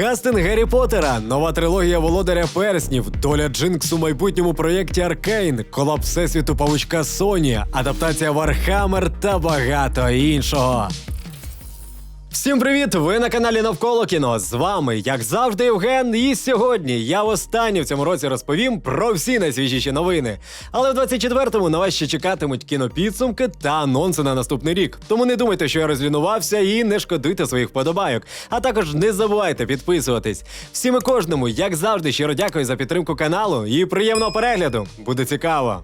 Кастинг Гаррі Поттера, нова трилогія володаря перснів, доля Джинкс у майбутньому проєкті Аркейн, колапс всесвіту павучка Соні, адаптація Вархаммер та багато іншого. Всім привіт! Ви на каналі Навколо кіно. З вами, як завжди, Євген. І сьогодні я востаннє в цьому році розповім про всі найсвіжіші новини. Але в 24-му на вас ще чекатимуть кінопідсумки та анонси на наступний рік. Тому не думайте, що я розлінувався і не шкодуйте своїх вподобайок. А також не забувайте підписуватись. Всім і кожному, як завжди, щиро дякую за підтримку каналу і приємного перегляду. Буде цікаво.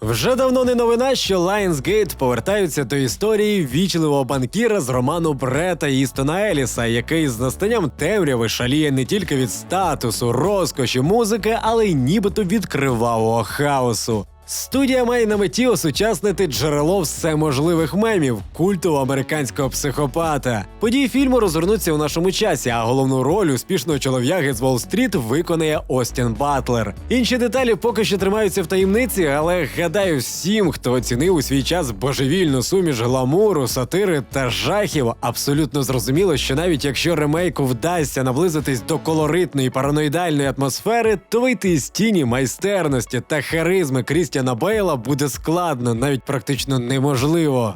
Вже давно не новина, що Lionsgate повертаються до історії вічливого банкіра з роману Брета Істона Еліса, який з настанням темряви шаліє не тільки від статусу, розкоші, музики, але й нібито від кривавого хаосу. Студія має на меті осучаснити джерело всеможливих мемів культового американського психопата. Події фільму розгорнуться у нашому часі, а головну роль успішного чолов'яги з Уолл-стріт виконає Остін Батлер. Інші деталі поки що тримаються в таємниці, але гадаю, всім, хто оцінив у свій час божевільну суміш гламуру, сатири та жахів, абсолютно зрозуміло, що навіть якщо ремейку вдасться наблизитись до колоритної параноїдальної атмосфери, то вийти із тіні майстерності та харизми Крістіана Бейла буде складно, навіть практично неможливо.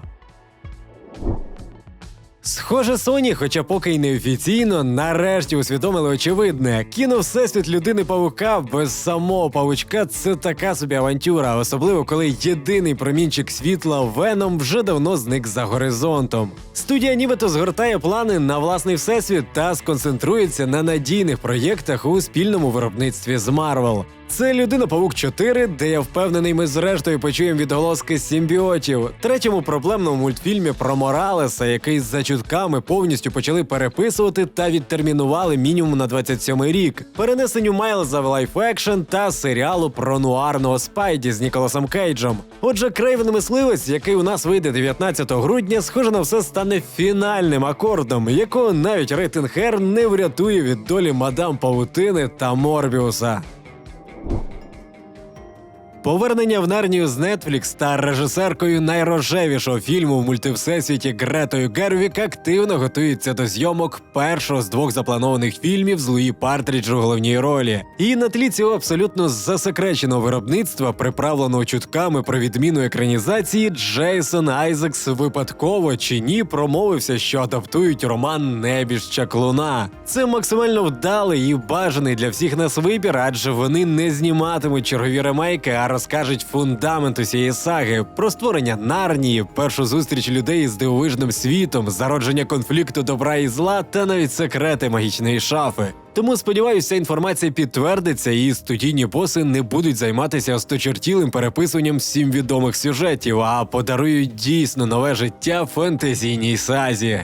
Схоже, Sony, хоча поки й неофіційно, нарешті усвідомили очевидне. Кіно Всесвіт людини павука без самого павучка це така собі авантюра, особливо коли єдиний промінчик світла Веном вже давно зник за горизонтом. Студія нібито згортає плани на власний всесвіт та сконцентрується на надійних проєктах у спільному виробництві з Марвел. Це людина Павук 4, де я впевнений, ми зрештою почуємо відголоски симбіотів. Третьому проблемному мультфільмі про Моралеса, який за чутками повністю почали переписувати та відтермінували мінімум на 27-й рік. Перенесенню Майлза в лайф екшн та серіалу про нуарного Спайді з Ніколасом Кейджем. Отже, Крейвен мисливець, який у нас вийде 19 грудня, схоже на все стане фінальним акордом, якого навіть рейтинг Хер не врятує від долі мадам Павутини та Морбіуса. Thank you. Повернення в Нарнію з Netflix та режисеркою найрожевішого фільму в мультивсесвіті Гретою Гервік активно готуються до зйомок першого з двох запланованих фільмів з Луї Партрідж у головній ролі. І на тлі цього абсолютно засекреченого виробництва, приправленого чутками про відміну екранізації, Джейсон Айзекс випадково чи ні промовився, що адаптують роман Небіж Чаклуна. Це максимально вдалий і бажаний для всіх нас вибір, адже вони не зніматимуть чергові ремейки, а розкажуть фундамент усієї саги про створення нарнії, першу зустріч людей з дивовижним світом, зародження конфлікту добра і зла та навіть секрети магічної шафи. Тому сподіваюся, інформація підтвердиться, і студійні боси не будуть займатися осточертілим переписуванням всім відомих сюжетів, а подарують дійсно нове життя фентезійній сазі.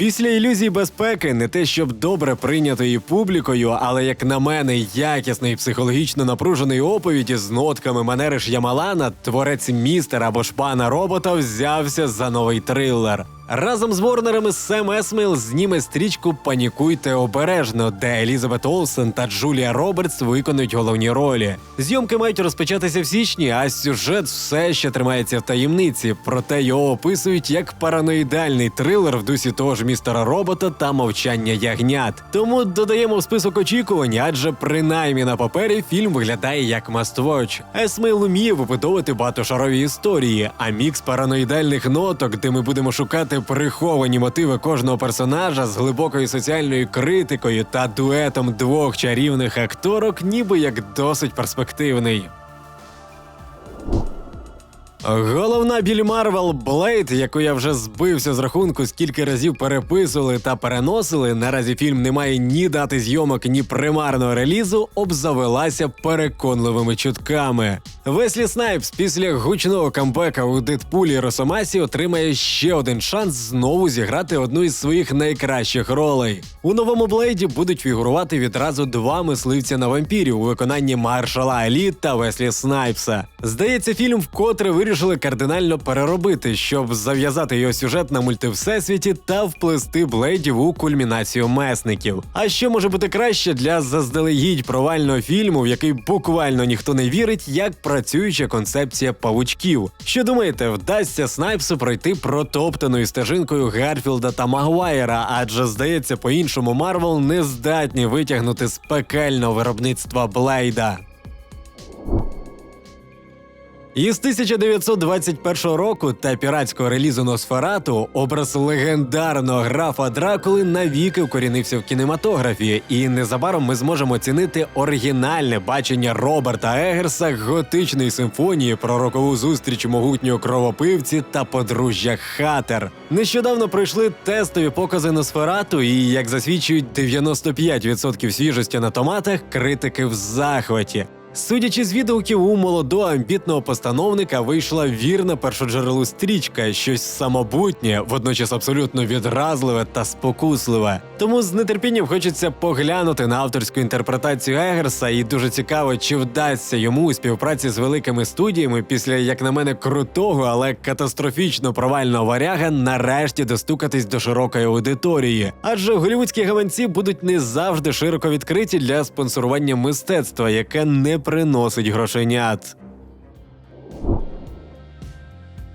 Після ілюзій безпеки не те, щоб добре прийнятої публікою, але як на мене, якісний психологічно напружений оповіді з нотками манери Ямалана, творець містера або ж пана робота взявся за новий трилер. Разом з Ворнерами Сем Есмейл зніме стрічку Панікуйте обережно, де Елізабет Олсен та Джулія Робертс виконують головні ролі. Зйомки мають розпочатися в січні, а сюжет все ще тримається в таємниці. Проте його описують як параноїдальний трилер в дусі того ж містера робота та мовчання ягнят. Тому додаємо в список очікувань, адже принаймні на папері фільм виглядає як must-watch. Есмейл уміє вибудовувати багатошарові історії, а мікс параноїдальних ноток, де ми будемо шукати приховані мотиви кожного персонажа з глибокою соціальною критикою та дуетом двох чарівних акторок, ніби як досить перспективний. Головна біль Марвел Блейд, яку я вже збився з рахунку, скільки разів переписували та переносили. Наразі фільм не має ні дати зйомок, ні примарного релізу, обзавелася переконливими чутками. Веслі Снайпс після гучного камбека у Дедпулі Росомасі отримає ще один шанс знову зіграти одну із своїх найкращих ролей. У новому Блейді будуть фігурувати відразу два мисливця на вампірів у виконанні Маршала Алі та Веслі Снайпса. Здається, фільм вкотре вирішив вирішили кардинально переробити, щоб зав'язати його сюжет на мультивсесвіті та вплести блейдів у кульмінацію месників. А що може бути краще для заздалегідь провального фільму, в який буквально ніхто не вірить, як працююча концепція павучків? Що думаєте, вдасться Снайпсу пройти протоптаною стежинкою Гарфілда та Магуайра? Адже здається, по-іншому Марвел не здатні витягнути з пекельного виробництва Блейда. Із 1921 року та піратського релізу Носферату образ легендарного графа Дракули навіки вкорінився в кінематографі, і незабаром ми зможемо оцінити оригінальне бачення Роберта Егерса готичної симфонії про рокову зустріч могутнього кровопивці та подружжя Хатер. Нещодавно пройшли тестові покази Носферату, і як засвідчують 95% свіжості на томатах, критики в захваті. Судячи з відгуків у молодого амбітного постановника, вийшла вірна першоджерелу стрічка, щось самобутнє, водночас абсолютно відразливе та спокусливе. Тому з нетерпінням хочеться поглянути на авторську інтерпретацію Егерса, і дуже цікаво, чи вдасться йому у співпраці з великими студіями після, як на мене, крутого, але катастрофічно провального варяга нарешті достукатись до широкої аудиторії. Адже голівудські гаванці будуть не завжди широко відкриті для спонсорування мистецтва, яке не приносить грошенят.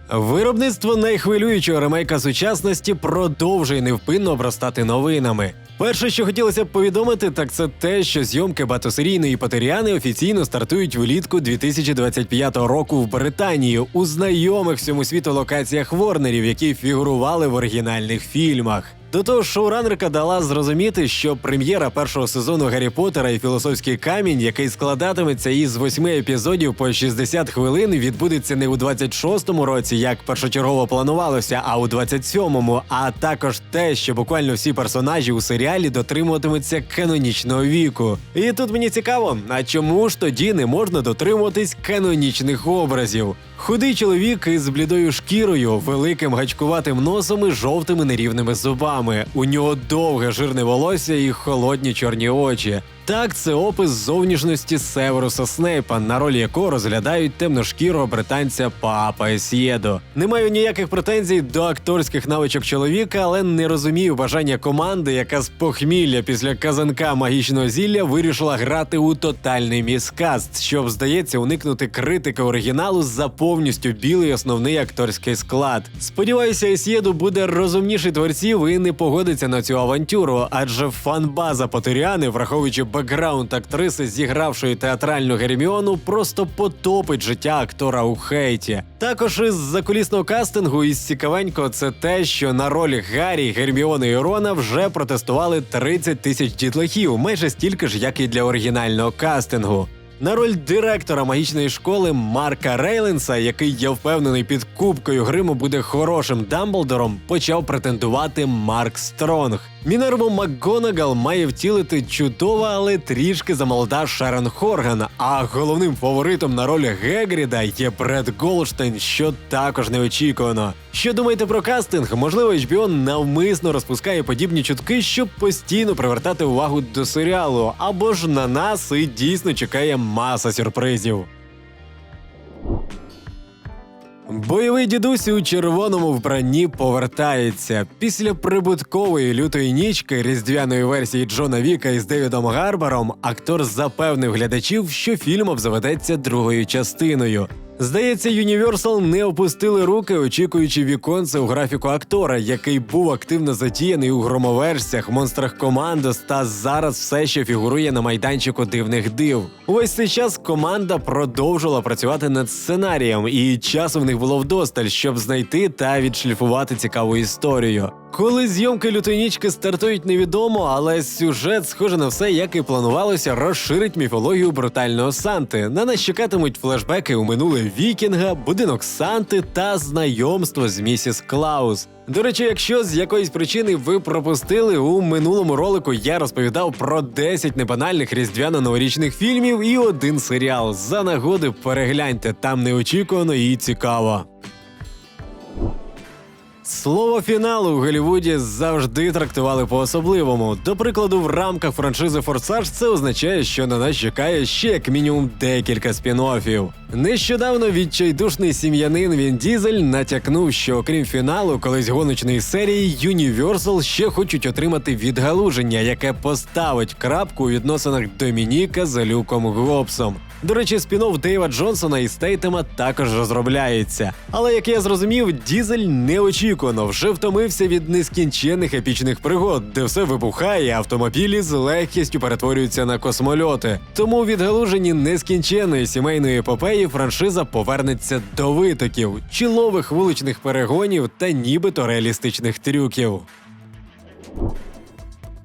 Виробництво найхвилюючого ремейка сучасності продовжує невпинно обростати новинами. Перше, що хотілося б повідомити, так це те, що зйомки багатосерійної Патеріани офіційно стартують влітку 2025 року в Британії у знайомих всьому світу локаціях Ворнерів, які фігурували в оригінальних фільмах. До того ж, шоуранерка дала зрозуміти, що прем'єра першого сезону Гаррі Поттера і філософський камінь, який складатиметься із восьми епізодів по 60 хвилин, відбудеться не у 26-му році, як першочергово планувалося, а у 27-му. А також те, що буквально всі персонажі у серіалі дотримуватимуться канонічного віку. І тут мені цікаво, а чому ж тоді не можна дотримуватись канонічних образів? Худий чоловік із блідою шкірою, великим гачкуватим носом і жовтими нерівними зубами. У нього довге жирне волосся і холодні чорні очі. Так, це опис зовнішності Северуса Снейпа, на роль якого розглядають темношкірого британця Папа Есєдо. Не маю ніяких претензій до акторських навичок чоловіка, але не розумію бажання команди, яка з похмілля після казанка магічного зілля вирішила грати у тотальний міскаст, щоб, здається, уникнути критики оригіналу за повністю білий основний акторський склад. Сподіваюся, Есєду буде розумніший творців і не погодиться на цю авантюру, адже фанбаза Потеріани, враховуючи бекграунд актриси, зігравшої театральну Герміону, просто потопить життя актора у хейті. Також із закулісного кастингу із цікавенько це те, що на ролі Гаррі, Герміони і Рона вже протестували 30 тисяч дітлахів, майже стільки ж, як і для оригінального кастингу. На роль директора магічної школи Марка Рейленса, який я впевнений під кубкою гриму буде хорошим Дамблдором, почав претендувати Марк Стронг. Мінерву МакГонагал має втілити чудова, але трішки замолода Шерон Хорган. А головним фаворитом на роль Гегріда є Бред Голштейн, що також неочікувано. Що думаєте про кастинг? Можливо, HBO навмисно розпускає подібні чутки, щоб постійно привертати увагу до серіалу, або ж на нас і дійсно чекає маса сюрпризів. Бойовий дідусь у червоному вбранні повертається. Після прибуткової лютої нічки різдвяної версії Джона Віка із Девідом Гарбаром актор запевнив глядачів, що фільм обзаведеться другою частиною. Здається, Universal не опустили руки, очікуючи віконце у графіку актора, який був активно задіяний у громоверсях, монстрах Командос та зараз все ще фігурує на майданчику дивних див. Увесь цей час команда продовжувала працювати над сценарієм, і часу в них було вдосталь, щоб знайти та відшліфувати цікаву історію. Коли зйомки лютонічки стартують невідомо, але сюжет, схоже на все, як і планувалося, розширить міфологію брутального Санти. На нас чекатимуть флешбеки у минуле Вікінга, будинок Санти та знайомство з місіс Клаус. До речі, якщо з якоїсь причини ви пропустили у минулому ролику, я розповідав про 10 небанальних різдвяно-новорічних фільмів і один серіал. За нагоди перегляньте там неочікувано і цікаво. Слово фіналу у Голлівуді завжди трактували по-особливому. До прикладу, в рамках франшизи Форсаж це означає, що на нас чекає ще як мінімум декілька спін-оффів. Нещодавно відчайдушний сім'янин Він Дізель натякнув, що окрім фіналу, колись гоночної серії Universal ще хочуть отримати відгалуження, яке поставить крапку у відносинах Домініка з Люком Гобсом. До речі, спін-офф Дейва Джонсона і Стейтема також розробляється. Але як я зрозумів, Дізель неочікувано вже втомився від нескінченних епічних пригод, де все вибухає, автомобілі з легкістю перетворюються на космольоти. Тому у відгалуженні нескінченної сімейної епопеї франшиза повернеться до витоків, чілових вуличних перегонів та нібито реалістичних трюків.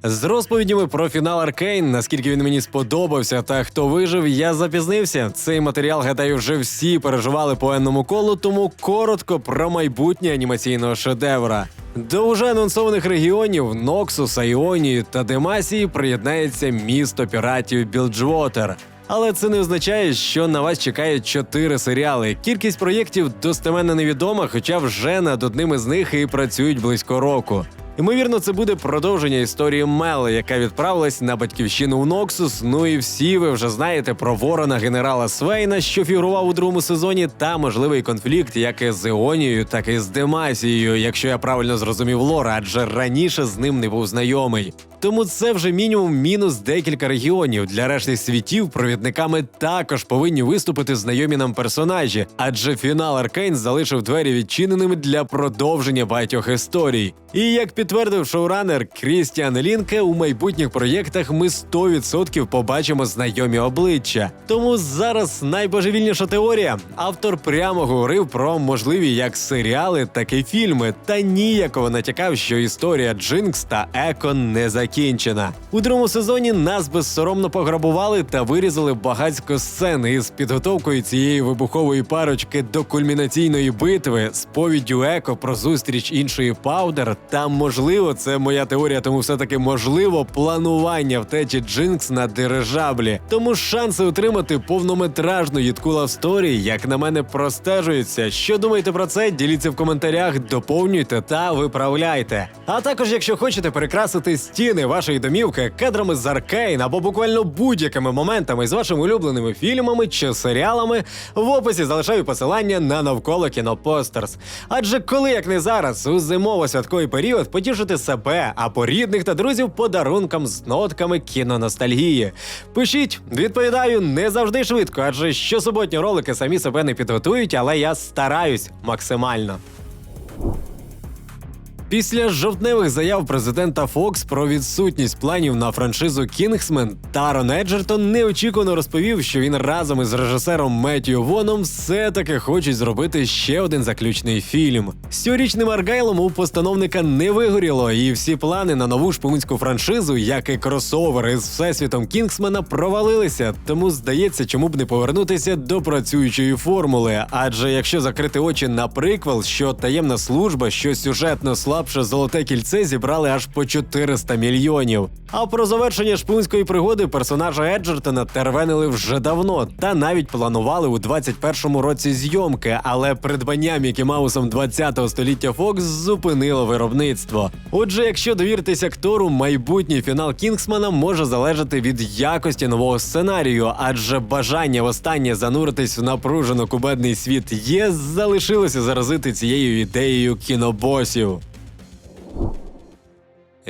З розповідями про фінал Аркейн, наскільки він мені сподобався та хто вижив, я запізнився. Цей матеріал, гадаю, вже всі переживали по енному колу, тому коротко про майбутнє анімаційного шедевра. До уже анонсованих регіонів Ноксуса, Іонії та Демасії приєднається місто піратів Білджвотер. Але це не означає, що на вас чекають чотири серіали. Кількість проєктів достеменно невідома, хоча вже над одним із них і працюють близько року. Ймовірно, це буде продовження історії Мели, яка відправилась на батьківщину в Ноксус. Ну і всі ви вже знаєте про ворона генерала Свейна, що фігурував у другому сезоні, та можливий конфлікт як із Еонією, так і з Демасією, якщо я правильно зрозумів лора, адже раніше з ним не був знайомий. Тому це вже мінімум мінус декілька регіонів. Для решти світів провідниками також повинні виступити знайомі нам персонажі, адже фінал Аркейн залишив двері відчиненими для продовження багатьох історій. І як підтвердив шоуранер Крістіан Лінке, у майбутніх проєктах ми 100% побачимо знайомі обличчя. Тому зараз найбожевільніша теорія. Автор прямо говорив про можливі як серіали, так і фільми, та ніяково натякав, що історія Джинкс та Еко не закінчена. У другому сезоні нас безсоромно пограбували та вирізали багатько сцен із підготовкою цієї вибухової парочки до кульмінаційної битви, сповіддю Еко про зустріч іншої Паудер. Та можливо, це моя теорія, тому все таки можливо планування втечі Джинкс на дирижаблі. Тому шанси отримати повнометражну їдку лавсторі, як на мене, простежуються. Що думаєте про це? Діліться в коментарях, доповнюйте та виправляйте. А також, якщо хочете перекрасити стіни вашої домівки кадрами з Аркейн або буквально будь-якими моментами з вашими улюбленими фільмами чи серіалами, в описі залишаю посилання на навколо кінопостерс. Адже коли як не зараз, у зимово-святковий період потішити себе, а по рідних та друзів подарункам з нотками кіноностальгії. Пишіть, відповідаю не завжди швидко, адже щосуботні ролики самі себе не підготують, але я стараюсь максимально. Після жовтневих заяв президента Фокс про відсутність планів на франшизу Кінгсмен, Тарон Еджертон неочікувано розповів, що він разом із режисером Меттію Воном все-таки хочуть зробити ще один заключний фільм. З Аргайлом у постановника не вигоріло, і всі плани на нову шпигунську франшизу, як і кросовер із всесвітом Кінгсмена, провалилися. Тому здається, чому б не повернутися до працюючої формули. Адже якщо закрити очі на приквел, що таємна служба, що сюжетно слабше золоте кільце зібрали аж по 400 мільйонів. А про завершення шпигунської пригоди персонажа Еджертона тервенили вже давно, та навіть планували у 21-му році зйомки, але придбання Мікі Маусом 20-го століття Фокс зупинило виробництво. Отже, якщо довіритись актору, майбутній фінал Кінгсмана може залежати від якості нового сценарію, адже бажання востаннє зануритись в напружено кубедний світ є залишилося заразити цією ідеєю кінобосів. Thank you.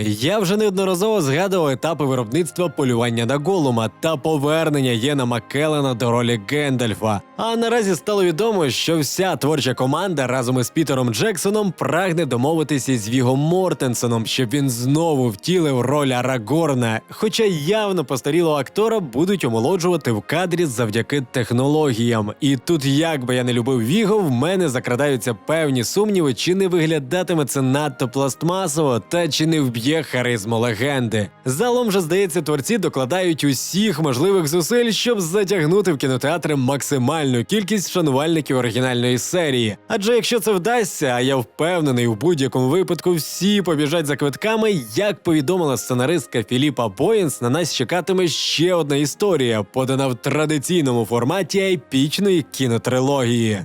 Я вже неодноразово згадував етапи виробництва полювання на голума та повернення Єна Маккелена до ролі Гендальфа. А наразі стало відомо, що вся творча команда разом із Пітером Джексоном прагне домовитися з Вігом Мортенсоном, щоб він знову втілив роль Арагорна. Хоча явно постарілого актора будуть омолоджувати в кадрі завдяки технологіям. І тут, як би я не любив Віго, в мене закрадаються певні сумніви, чи не виглядатиме це надто пластмасово, та чи не вб'є харизму легенди. Залом же здається, творці докладають усіх можливих зусиль, щоб затягнути в кінотеатри максимальну кількість шанувальників оригінальної серії. Адже якщо це вдасться, а я впевнений, у будь-якому випадку всі побіжать за квитками, як повідомила сценаристка Філіпа Боїнс, на нас чекатиме ще одна історія, подана в традиційному форматі епічної кінотрилогії.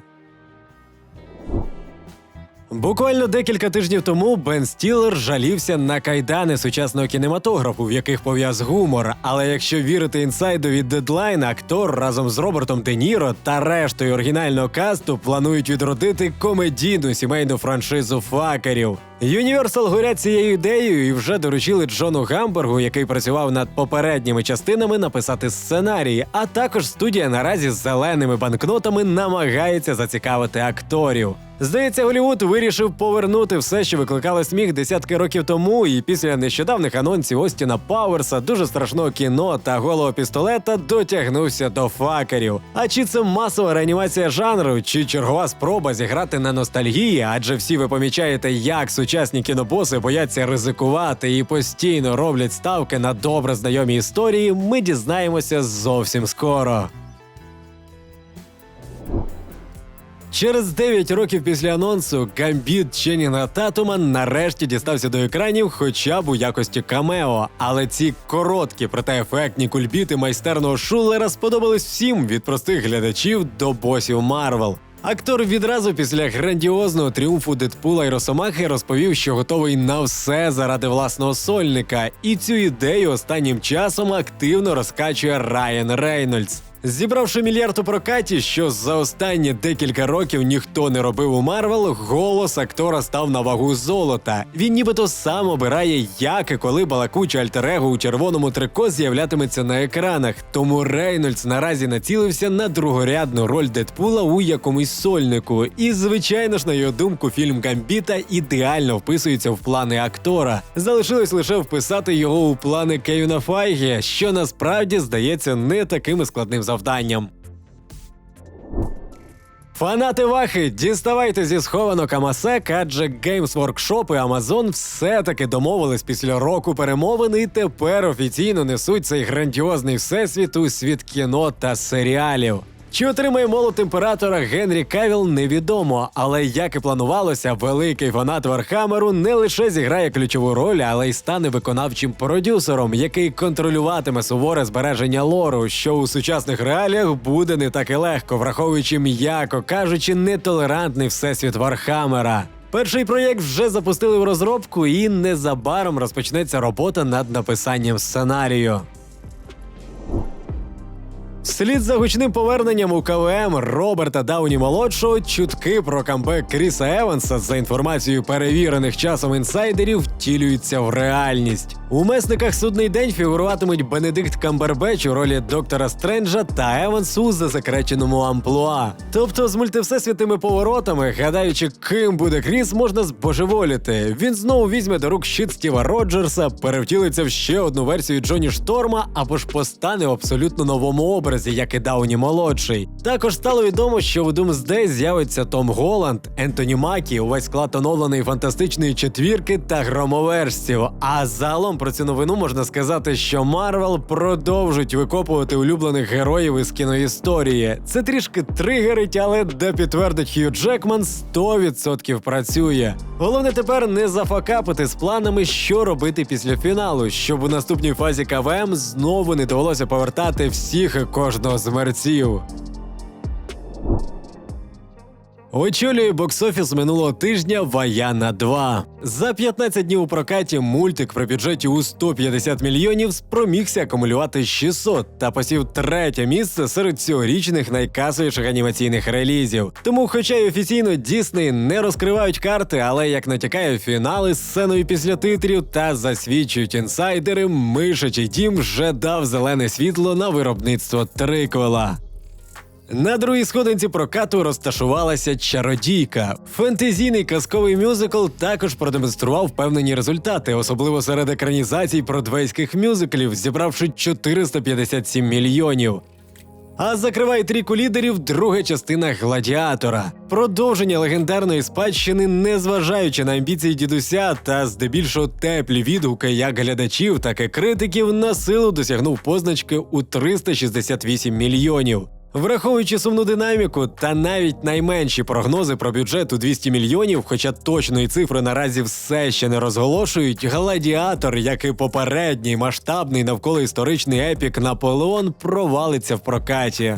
Буквально декілька тижнів тому Бен Стілер жалівся на кайдани сучасного кінематографу, в яких пов'яз гумор. Але якщо вірити інсайду від Deadline, актор разом з Робертом Де Ніро та рештою оригінального касту планують відродити комедійну сімейну франшизу факерів. Юніверсал горять цією ідеєю і вже доручили Джону Гамбергу, який працював над попередніми частинами, написати сценарії. А також студія наразі з зеленими банкнотами намагається зацікавити акторів. Здається, Голівуд вирішив повернути все, що викликало сміх десятки років тому, і після нещодавних анонсів Остіна Пауерса, дуже страшного кіно та голого пістолета дотягнувся до факерів. А чи це масова реанімація жанру, чи чергова спроба зіграти на ностальгії? Адже всі ви помічаєте, як сучасні кінобоси бояться ризикувати і постійно роблять ставки на добре знайомі історії. Ми дізнаємося зовсім скоро. Через 9 років після анонсу Гамбіт Ченінга Татума нарешті дістався до екранів, хоча б у якості камео. Але ці короткі, проте ефектні кульбіти майстерного шулера сподобались всім від простих глядачів до босів Марвел. Актор відразу після грандіозного тріумфу Дедпула і Росомахи розповів, що готовий на все заради власного сольника, і цю ідею останнім часом активно розкачує Райан Рейнольдс. Зібравши мільярд у прокаті, що за останні декілька років ніхто не робив у Марвел, голос актора став на вагу золота. Він нібито сам обирає, як і коли балакуче альтер-его у червоному трико з'являтиметься на екранах. Тому Рейнольдс наразі націлився на другорядну роль Дедпула у якомусь сольнику. І, звичайно ж, на його думку, фільм Гамбіта ідеально вписується в плани актора. Залишилось лише вписати його у плани Кевіна Файгі, що насправді здається не таким складним завданням. Фанати Вахи, діставайте зі схованок Амасек, адже Games Workshop і Amazon все-таки домовились після року перемовин і тепер офіційно несуть цей грандіозний всесвіт у світ кіно та серіалів. Чи отримає молот імператора Генрі Кавіл, невідомо, але як і планувалося, великий фанат Вархамеру не лише зіграє ключову роль, але й стане виконавчим продюсером, який контролюватиме суворе збереження лору, що у сучасних реаліях буде не так і легко, враховуючи м'яко кажучи, нетолерантний всесвіт Вархамера. Перший проєкт вже запустили в розробку, і незабаром розпочнеться робота над написанням сценарію. Вслід за гучним поверненням у КВМ Роберта Дауні молодшого чутки про камбек Кріса Еванса за інформацією перевірених часом інсайдерів втілюються в реальність. У месниках судний день фігуруватимуть Бенедикт Камбербеч у ролі доктора Стренджа та Еванс у засекреченому амплуа. Тобто з мультивсесвітними поворотами, гадаючи, ким буде Кріс, можна збожеволіти. Він знову візьме до рук щит Стіва Роджерса, перевтілиться в ще одну версію Джоні Шторма або ж постане в абсолютно новому образі, як і Дауні молодший. Також стало відомо, що в Doomsday з'явиться Том Голланд, Ентоні Макі, увесь склад оновленої фантастичної четвірки та громовержців. А загалом про цю новину можна сказати, що Марвел продовжують викопувати улюблених героїв із кіноісторії. Це трішки тригерить, але де підтвердить Хью Джекман, 100% працює. Головне тепер не зафакапити з планами, що робити після фіналу, щоб у наступній фазі КВМ знову не довелося повертати всіх кожного з мерців. Очолює боксофіс минулого тижня Ваяна 2. За 15 днів у прокаті мультик при бюджеті у 150 мільйонів спромігся акумулювати 600 та посів третє місце серед цьогорічних найкасовіших анімаційних релізів. Тому, хоча й офіційно Дісней не розкривають карти, але як натякає фінали з сценою після титрів та засвідчують інсайдери, мишачий дім вже дав зелене світло на виробництво триквела. На другій сходинці прокату розташувалася чародійка. Фентезійний казковий мюзикл також продемонстрував певнені результати, особливо серед екранізацій бродвейських мюзиклів, зібравши 457 мільйонів. А закриває трійку лідерів друга частина гладіатора. Продовження легендарної спадщини, незважаючи на амбіції дідуся та здебільшого теплі відгуки як глядачів, так і критиків, на силу досягнув позначки у 368 мільйонів. Враховуючи сумну динаміку та навіть найменші прогнози про бюджет у 200 мільйонів, хоча точної цифри наразі все ще не розголошують, гладіатор, як і попередній масштабний навколоісторичний епік Наполеон, провалиться в прокаті.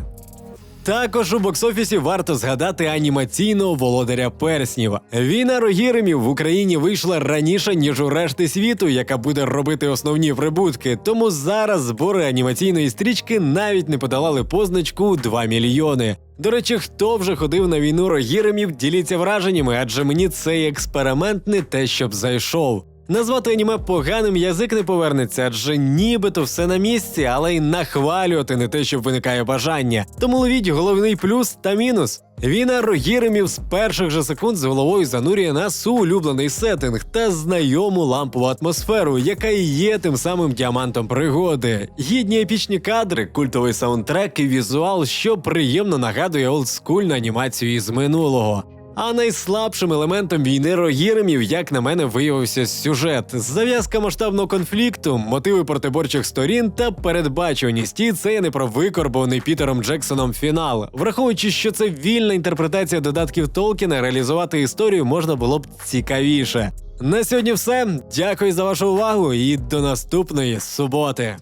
Також у бокс-офісі варто згадати анімаційного володаря перснів. Війна Рогіремів в Україні вийшла раніше ніж у решти світу, яка буде робити основні прибутки. Тому зараз збори анімаційної стрічки навіть не подолали позначку 2 мільйони. До речі, хто вже ходив на війну Рогіремів, діліться враженнями, адже мені цей експеримент не те, щоб зайшов. Назвати аніме поганим язик не повернеться, адже нібито все на місці, але й нахвалювати не те, щоб виникає бажання. Тому ловіть головний плюс та мінус. Віна Рогіремів з перших же секунд з головою занурює нас у улюблений сеттинг та знайому лампову атмосферу, яка і є тим самим діамантом пригоди. Гідні епічні кадри, культовий саундтрек і візуал, що приємно нагадує олдскульну анімацію із минулого. А найслабшим елементом війни Рогіремів, як на мене, виявився сюжет, зав'язка масштабного конфлікту, мотиви протиборчих сторін та передбачуваність. І це не про викорбований Пітером Джексоном фінал. Враховуючи, що це вільна інтерпретація додатків Толкіна, реалізувати історію можна було б цікавіше. На сьогодні все. Дякую за вашу увагу і до наступної суботи.